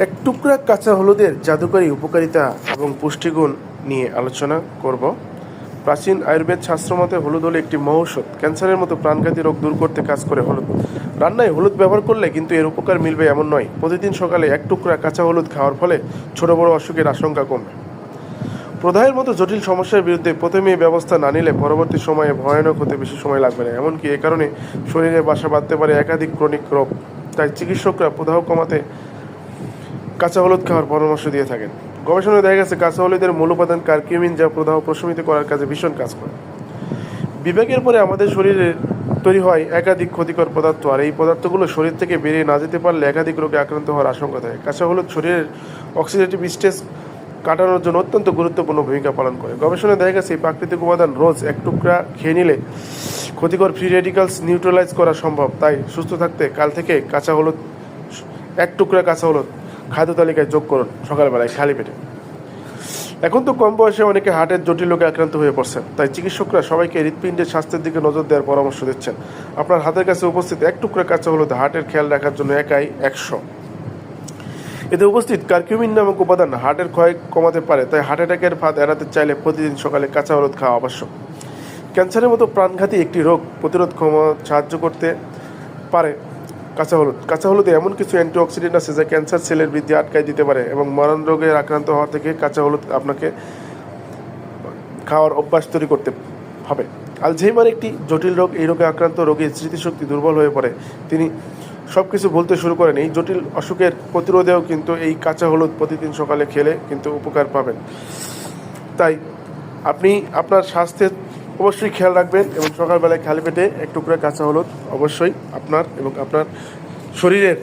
এক টুকরা কাঁচা হলুদের জাদুকরী উপকারিতা এবং পুষ্টিগুণ নিয়ে আলোচনা করব। প্রাচীন আয়ুর্বেদ শাস্ত্রমতে হলুদ হলো একটি মহৌষধ ক্যান্সারের মতো প্রাণঘাতী রোগ দূর করতে কাজ করে হলুদ। রান্নায় হলুদ ব্যবহার করলে কিন্তু এর উপকার মিলবে এমন নয়। প্রতিদিন সকালে এক টুকরা কাঁচা হলুদ খাওয়ার ফলে ছোট বড় অসুখের আশঙ্কা কমবে প্রদাহের মতো জটিল সমস্যার বিরুদ্ধে প্রথমেই ব্যবস্থা না নিলে পরবর্তী সময়ে ভয়ানক হতে বেশি সময় লাগবে না। এমনকি এ কারণে শরীরে বাসা বাঁধতে পারে একাধিক ক্রনিক রোগ। তাই চিকিৎসকরা প্রদাহ কমাতে কাঁচা হলুদ খাওয়ার পরামর্শ দিয়ে থাকেন। গবেষণায় দেখা গেছে, কাঁচা হলুদের মূল উপাদান কার্কিউমিন যা প্রদাহ প্রশমিত করার কাজে ভীষণ কাজ করে। বিবেকের পরে আমাদের শরীরে তৈরি হয় একাধিক ক্ষতিকর পদার্থ, আর এই পদার্থগুলো শরীর থেকে বেরিয়ে না যেতে পারলে একাধিক রোগে আক্রান্ত হওয়ার আশঙ্কা থাকে। কাঁচা হলুদ শরীরের অক্সিডেটিভ স্টেজ কাটানোর জন্য অত্যন্ত গুরুত্বপূর্ণ ভূমিকা পালন করে। গবেষণায় দেখা গেছে, এই প্রাকৃতিক উপাদান রোজ এক টুকরা খেয়ে নিলে ক্ষতিকর ফ্রি রেডিক্যালস নিউট্রালাইজ করা সম্ভব। তাই সুস্থ থাকতে কাল থেকে কাঁচা হলুদ, এক টুকরা কাঁচা হলুদ খাদ্য তালিকায় যোগ করুন সকালবেলায় খালি পেটে। এখন তো কম বয়সে অনেকে হার্টের জটিল রোগে আক্রান্ত হয়ে পড়ছেন। তাই চিকিৎসকরা সবাইকে হৃৎপিণ্ডের স্বাস্থ্যের দিকে নজর দেওয়ার পরামর্শ দিচ্ছেন। আপনার হাতের কাছে উপস্থিত এক টুকরা কাঁচা হলুদ হার্টের খেয়াল রাখার জন্য একাই একশো। এতে উপস্থিত কার্কিউমিন নামক উপাদান হার্টের ক্ষয় কমাতে পারে, তাই হার্ট অ্যাটাকের ফাঁদ এড়াতে চাইলে প্রতিদিন সকালে কাঁচা হলুদ খাওয়া আবশ্যক। ক্যান্সারের মতো প্রাণঘাতী একটি রোগ প্রতিরোধ ক্ষমা সাহায্য করতে পারে কাঁচা হলুদ। কাঁচা হলুদে এমন কিছু অ্যান্টিঅক্সিডেন্ট আছে যা ক্যান্সার সেলের বৃদ্ধি আটকায় দিতে পারে এবং মরণ রোগে আক্রান্ত হওয়া থেকে কাঁচা হলুদ আপনাকে খাওয়ার অভ্যাস তৈরি করতে হবে। আলঝেইমার একটি জটিল রোগ, এই রোগে আক্রান্ত রোগীর স্মৃতিশক্তি দুর্বল হয়ে পড়ে। তিনি সব কিছু বলতে শুরু করেন, এই জটিল অসুখের প্রতিরোধেও কিন্তু এই কাঁচা হলুদ প্রতিদিন সকালে খেলে কিন্তু উপকার পাবেন। তাই আপনি আপনার স্বাস্থ্যের অবশ্যই খেয়াল রাখবেন এবং সকালবেলায় খালি পেটে এক টুকরা কাঁচা হলুদ অবশ্যই আপনার এবং আপনার শরীরের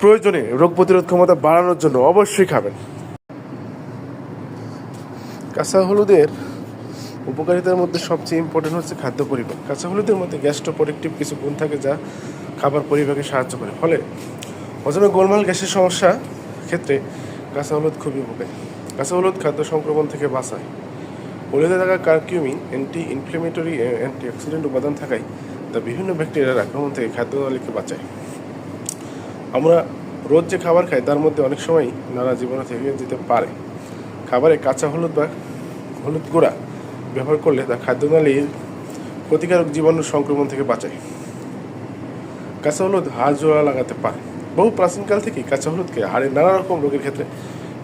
প্রয়োজনে রোগ প্রতিরোধ ক্ষমতা বাড়ানোর জন্য অবশ্যই খাবেন। কাঁচা হলুদের উপকারিতার মধ্যে সবচেয়ে ইম্পর্টেন্ট হচ্ছে খাদ্য পরিপাক কাঁচা হলুদের মধ্যে গ্যাস্ট্রোপোরেক্টিভ কিছু গুণ থাকে যা খাবার পরিপাকে সাহায্য করে। ফলে হজমে গোলমাল গ্যাসের সমস্যা ক্ষেত্রে কাঁচা হলুদ খুবই উপকারী। কাঁচা হলুদ খাদ্য সংক্রমণ থেকে বাঁচায়। হলুদে থাকা curcumin anti inflammatory anti oxidant উপাদান থাকায় তা বিভিন্ন ব্যাকটেরিয়ার আক্রমণ থেকে খাদ্যনালীকে বাঁচায়। আমরা রোজ যে খাবার খাই, তার মধ্যে অনেক সময় নানা জীবনে থেকে যেতে পারে। খাবারে কাঁচা হলুদ বা হলুদ গুঁড়া ব্যবহার করলে তা খাদ্যনালীর ক্ষতিকারক জীবাণু সংক্রমণ থেকে বাঁচায়। কাঁচা হলুদ হাড় জোড়া লাগাতে পারে। বহু প্রাচীনকাল থেকেই কাঁচা হলুদকে হাড়ের নানা রকম রোগের ক্ষেত্রে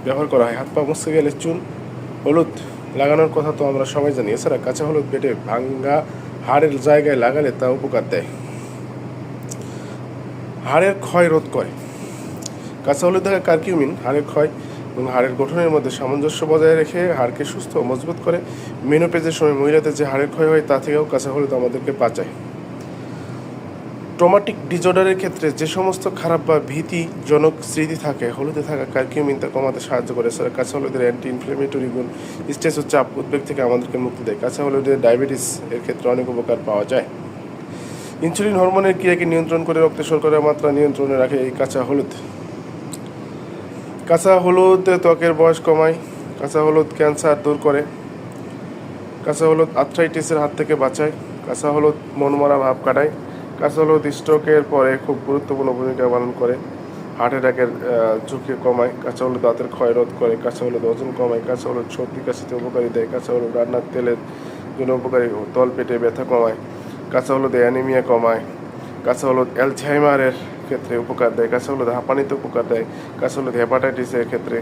ব্যবহার করা হয়। হাত পা মুছতে গেলে চুন হলুদ লাগানোর কথা তো আমরা সবাই জানি। এছাড়া কাঁচা হলুদ বেটে ভাঙ্গা হাড়ের জায়গায় লাগালে তা উপকার দেয়। হাড়ের ক্ষয় রোধ করে। কাঁচা হলুদ দেখা কার্কিউমিন হাড়ের ক্ষয় এবং হাড়ের গঠনের মধ্যে সামঞ্জস্য বজায় রেখে হাড়কে সুস্থ ও মজবুত করে। মেনোপেজের সময় মহিলাদের যে হাড়ের ক্ষয় হয় তা থেকেও কাঁচা হলুদ আমাদেরকে বাঁচায়। ট্রমাটিক ডিজর্ডারের ক্ষেত্রে যে সমস্ত খারাপ বা ভীতিজনক স্মৃতি থাকে, হলুদে থাকা কার্কিউমিন তা কমাতে সাহায্য করে এছাড়া কাঁচা হলুদের অ্যান্টি ইনফ্লেমেটরি গুণ স্ট্রেস ও চাপ, উদ্বেগ থেকে আমাদেরকে মুক্তি দেয়। কাঁচা হলুদের ডায়াবেটিস এর ক্ষেত্রে অনেক উপকার পাওয়া যায়। ইনসুলিন হরমোনের ক্রিয়াকে নিয়ন্ত্রণ করে রক্তে শর্করার মাত্রা নিয়ন্ত্রণে রাখে এই কাঁচা হলুদ। কাঁচা হলুদ ত্বকের বয়স কমায়, কাঁচা হলুদ ক্যান্সার দূর করে, কাঁচা হলুদ আর্থ্রাইটিসের হাত থেকে বাঁচায়, কাঁচা হলুদ মনমরা ভাব কাটায় কাঁচা হলুদ স্ট্রোকের পরে খুব গুরুত্বপূর্ণ ভূমিকা পালন করে। হার্ট অ্যাটাকের ঝুঁকি কমায় কাঁচা হলুদ দাঁতের ক্ষয় রোধ করে কাঁচা হলুদ ওজন কমায় কাঁচা হলুদ সর্দি, কাশিতে উপকারী দেয় কাঁচা হলুদ রান্নার তেলের জন্য উপকারী তল পেটে ব্যথা কমায় কাঁচা হলুদ অ্যানিমিয়া কমায় কাঁচা হলুদ অ্যালঝাইমারের ক্ষেত্রে উপকার দেয় হলুদ হাঁপানিতে উপকার দেয় হলুদ হেপাটাইটিসের ক্ষেত্রে,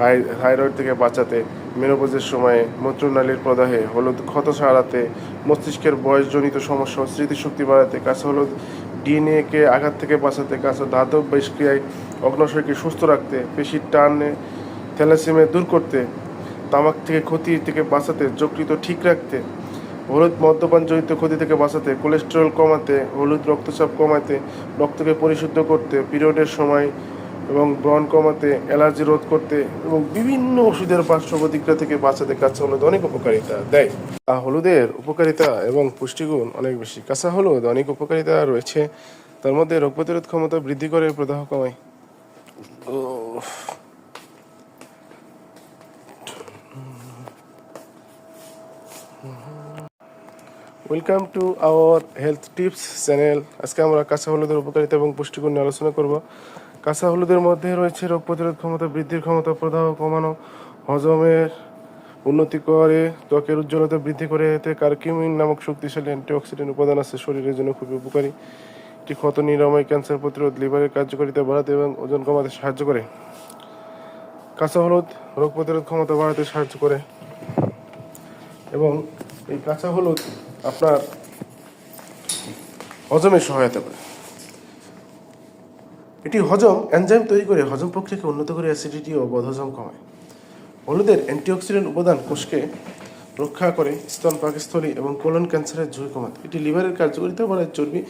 হাই থাইরয়েড থেকে বাঁচাতে মেনোপোজের সময়ে মূত্রনালীর প্রদাহে হলুদ ক্ষত সারাতে, মস্তিষ্কের বয়সজনিত সমস্যা স্মৃতিশক্তি বাড়াতে কাঁচা হলুদ ডিএনএকে আঘাত থেকে বাঁচাতে কাঁচা ধাতব বিষক্রিয়ায় অগ্নাশয়কে সুস্থ রাখতে, পেশির টানে থ্যালাসিমিয়া দূর করতে, তামাক থেকে ক্ষতি থেকে বাঁচাতে যকৃত ঠিক রাখতে হলুদ মদ্যপান মদ্যপানজনিত ক্ষতি থেকে বাঁচাতে কোলেস্টেরল কমাতে হলুদ রক্তচাপ কমাতে রক্তকে পরিশুদ্ধ করতে পিরিয়ডের সময় এবং ব্রণ কমাতে অ্যালার্জি রোধ করতে এবং বিভিন্ন ওষুধের পার্শ্ব প্রতিক্রিয়া থেকে বাঁচাতে কাঁচা হলুদ অনেক উপকারিতা দেয়। আহ, হলুদের উপকারিতা এবং পুষ্টিগুণ অনেক বেশি। কাঁচা হলুদ অনেক উপকারিতা রয়েছে। তার মধ্যে রোগ প্রতিরোধ ক্ষমতা বৃদ্ধি করে প্রদাহ কমায়। Welcome to our health tips channel আজকে আমরা কাঁচা হলুদের উপকারিতা এবং পুষ্টিগুণ নিয়ে আলোচনা করব। কাঁচা হলুদের মধ্যে রয়েছে রোগ প্রতিরোধ ক্ষমতা বৃদ্ধির ক্ষমতা প্রদাহ কমানো, হজমের উন্নতি করে, ত্বকের উজ্জ্বলতা বৃদ্ধি করে, এতে কার্কিউমিন নামক শক্তিশালী অ্যান্টিঅক্সিডেন্ট উপাদান আছে, শরীরের জন্য খুবই উপকারী। এটি ক্ষত, নিরাময়, ক্যান্সার প্রতিরোধ, লিভারের কার্যকারিতা বাড়াতে এবং ওজন কমাতে সাহায্য করে। কাঁচা হলুদ রোগ প্রতিরোধ ক্ষমতা বাড়াতে সাহায্য করে। এবং এই কাঁচা হলুদ আপনার হজমে সহায়তা করে। এটি হজম, এনজাইম তৈরি করে হজম প্রক্রিয়াকে উন্নত করে, অ্যাসিডিটি ও বদহজম কমায়। হলুদের অ্যান্টিঅক্সিডেন্ট উপাদান কোষকে রক্ষা করে, স্তন পাকস্থলী এবং কোলন ক্যান্সারের ঝুঁকি কমাতে। এটি লিভারের কার্যকারিতা বাড়ায়, চর্বি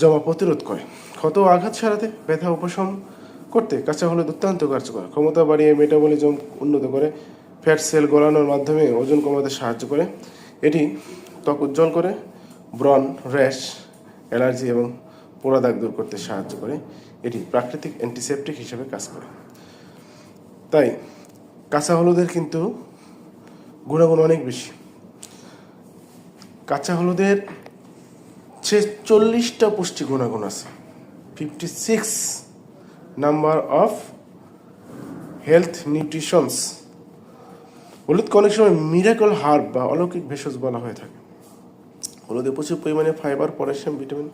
জমা প্রতিরোধ করে। ক্ষত আঘাত সারাতে ব্যথা উপশম করতে কাঁচা হলুদ অত্যন্ত কার্যকর। ক্ষমতা বাড়িয়ে মেটাবলিজম উন্নত করে ফ্যাট সেল গলানোর মাধ্যমে ওজন কমাতে সাহায্য করে। এটি ত্বক উজ্জ্বল করে ব্রন র্যাশ, অ্যালার্জি এবং পোড়া দাগ দূর করতে সাহায্য করে। এটি প্রাকৃতিক অ্যান্টিসেপটিক হিসেবে কাজ করে। তাই কাঁচা হলুদের কিন্তু গুণাগুণ অনেক বেশি। কাঁচা হলুদের ছেচল্লিশটা পুষ্টি গুণাগুণ আছে। Fifty six number of health nutritions হলুদকে অনেক সময় মিরাকল হার্ব বা অলৌকিক ভেষজ বলা হয়ে থাকে। হলুদে প্রচুর পরিমাণে ফাইবার পটাশিয়াম ভিটামিন